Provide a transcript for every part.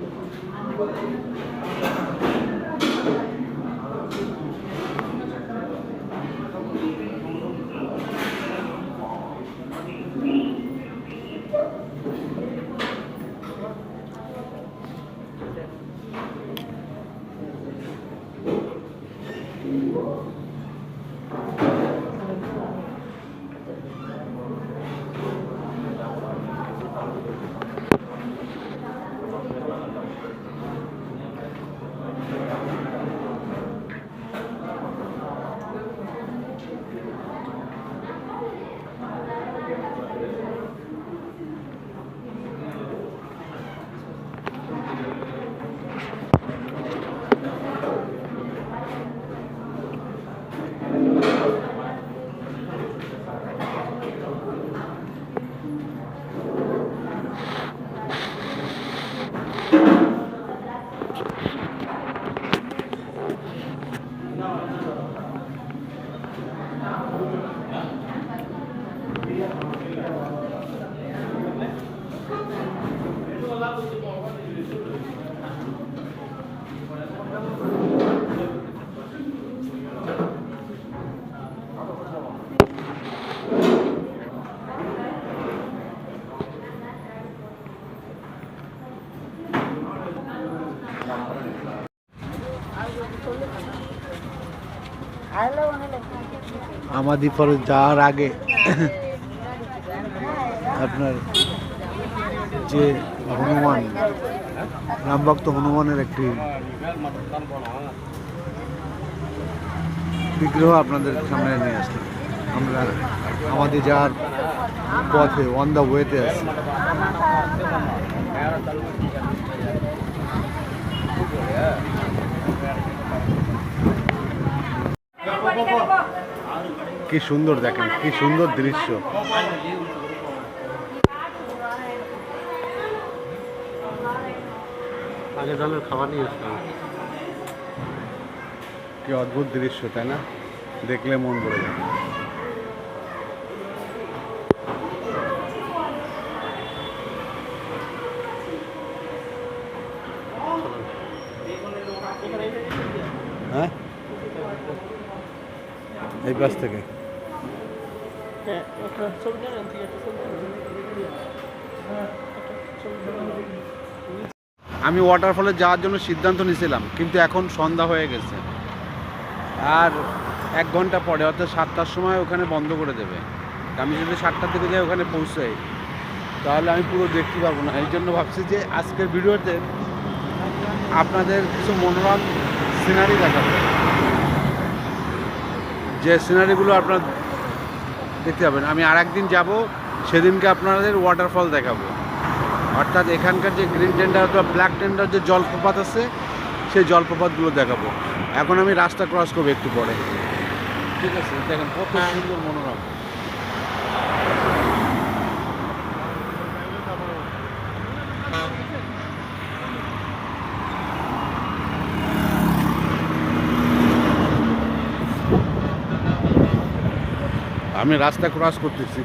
Thank you. Amadi যাওয়ার আগে আপনার যে হনুমান, রামভক্ত হনুমানের একটি বিগ্রহ আপনাদের সামনে নিয়ে আসলাম। আমরা আমাদের যাওয়ার পথে অন দ্য ওয়েতে আছি। কি সুন্দর দেখেন কি সুন্দর দৃশ্য। আগে জলের খাবার নিয়ে আসতাম। কি অদ্ভুত দৃশ্য তাই না? দেখলে মন ভরে যাবে হ্যাঁ? এই পাশ থেকে। আমি ওয়াটারফলে যাওয়ার জন্য সিদ্ধান্ত নিয়েছিলাম কিন্তু এখন সন্ধ্যা হয়ে গেছে। আর এক ঘণ্টা পরে অর্থাৎ সাতটার সময় ওখানে বন্ধ করে দেবে। আমি যদি সাতটার দিকে যাই ওখানে পৌঁছাই। তাহলে আমি পুরো দেখতে পারব না। এই জন্য ভাবছি যে আজকের ভিডিওতে আপনাদের কিছু মনোরম সিনারি দেখাবো। যে সিনারিগুলো আপনার দেখতে পাবেন। আমি আর একদিন যাব সেদিনকে আপনাদের ওয়াটারফল দেখাবো। অর্থাৎ এখানকার যে গ্রিন টেন্ডার অথবা ব্ল্যাক টেন্ডার যে জলপ্রপাত আছে সেই জলপ্রপাতগুলো দেখাবো। এখন আমি রাস্তা ক্রস করব একটু পরে। ঠিক আছে দেখেন কত সুন্দর মনোরম। আমি রাস্তা ক্রস করতেছি।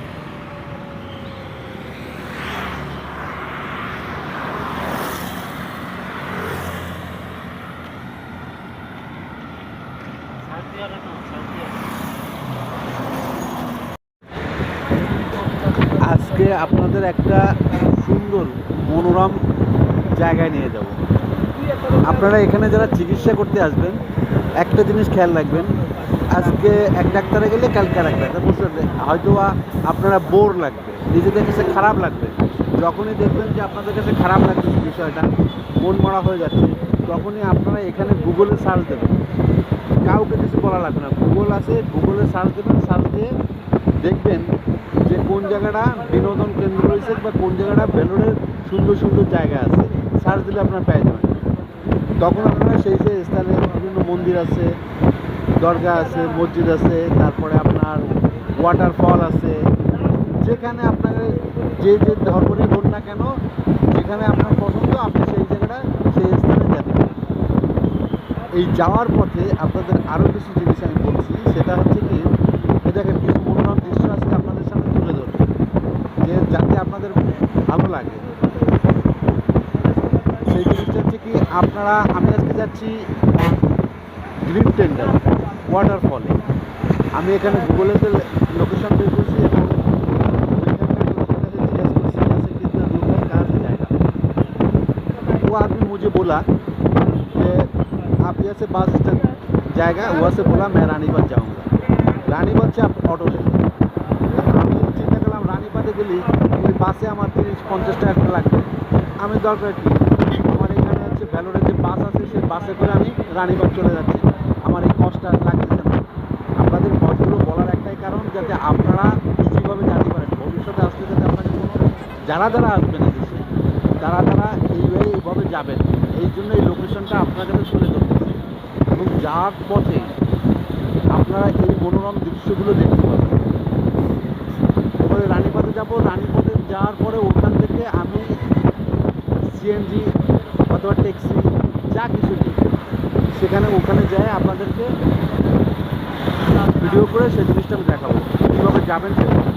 আজকে আপনাদের একটা সুন্দর মনোরম জায়গায় নিয়ে যাব। আপনারা এখানে যারা চিকিৎসা করতে আসবেন, একটা জিনিস খেয়াল রাখবেন আজকে এক ডাক্তারে গেলে কালকে আর এক ডাক্তার। বুঝতে? হয়তো আপনারা বোর লাগবে, নিজেদের কাছে খারাপ লাগবে। যখনই দেখবেন যে আপনাদের কাছে খারাপ লাগছে বিষয়টা, মন মরা হয়ে যাচ্ছে, তখনই আপনারা এখানে গুগলে সার্চ দেবেন। কাউকে কিছু বলা লাগবে না। গুগল আছে গুগলে সার্চ দেবেন সার্চ দিয়ে দেখবেন যে কোন জায়গাটা বিনোদন কেন্দ্র রয়েছে বা কোন জায়গাটা ভেলোরের সুন্দর সুন্দর জায়গা আছে। সার্চ দিলে আপনারা পেয়ে যাবেন। তখন আপনারা সেই সেই স্থানে বিভিন্ন মন্দির আছে দরগা আছে, মসজিদ আছে, তারপরে আপনার ওয়াটারফল আছে। যেখানে আপনার যে যে ধর্মরই হোক না কেন, যেখানে আপনার পছন্দ, আপনি সেই জায়গাটা, সেই স্থানে যাবেন এই যাওয়ার পথে আপনাদের আরও কিছু জিনিস আমি বলছি, সেটা হচ্ছে কি দেখেন কিছু মনোরম দৃশ্য আজকে আপনাদের সামনে তুলে ধরবো যে যাতে আপনাদের ভালো লাগে। সেই জিনিসটা হচ্ছে কি, আপনারা, আমি আজকে যাচ্ছি গ্রিন টেন্ডার। ওয়াটারফলে আমি এখানে গুগলেতে লোকেশন বের করছি এবং ওইখানকার লোকের কাছে জিজ্ঞেস করছি ऐसे कितना दूर है कहाँ से जाएगा वो आदमी मुझे बोला कि आप यहाँ से बस स्टैंड जाएगा वहाँ से बोला मैं रानीपत जाऊँगा রানীপথ से आप অটো ले लें। আমি চিন্তা করলাম রানীপাতে গেলি ওই বাসে আমার তিরিশ পঞ্চাশ টাকা করে লাগবে আমি দরকার কি আমার এখানে হচ্ছে ভ্যালোরের যে বাস আছে সেই বাসে করে আমি রানীবাগ চলে যাচ্ছি আমার এই কষ্টটা লাগতেছে না। আপনাদের কষ্টগুলো বলার একটাই কারণ যাতে আপনারা ইজিভাবে জানতে পারেন, ভবিষ্যতে আসতে যাতে আপনাদের কোনো যারা যারা আসবেন এদেশে তারা তারা এইভাবে এইভাবে যাবেন। এই জন্য এই লোকেশনটা আপনার কাছে তুলে ধরতেছি এবং যাওয়ার পথে আপনারা এই মনোরম দৃশ্যগুলো দেখতে পাবেন। এবারে রানীপথে যাব। রানীপথে যাওয়ার পরে ওখান থেকে আমি সিএনজি অথবা ট্যাক্সি যা কিছু সেখানে ওখানে যায় আপনাদেরকে ভিডিও করে সেই জিনিসটা আমি দেখাবো। কীভাবে যাবেন সেটা।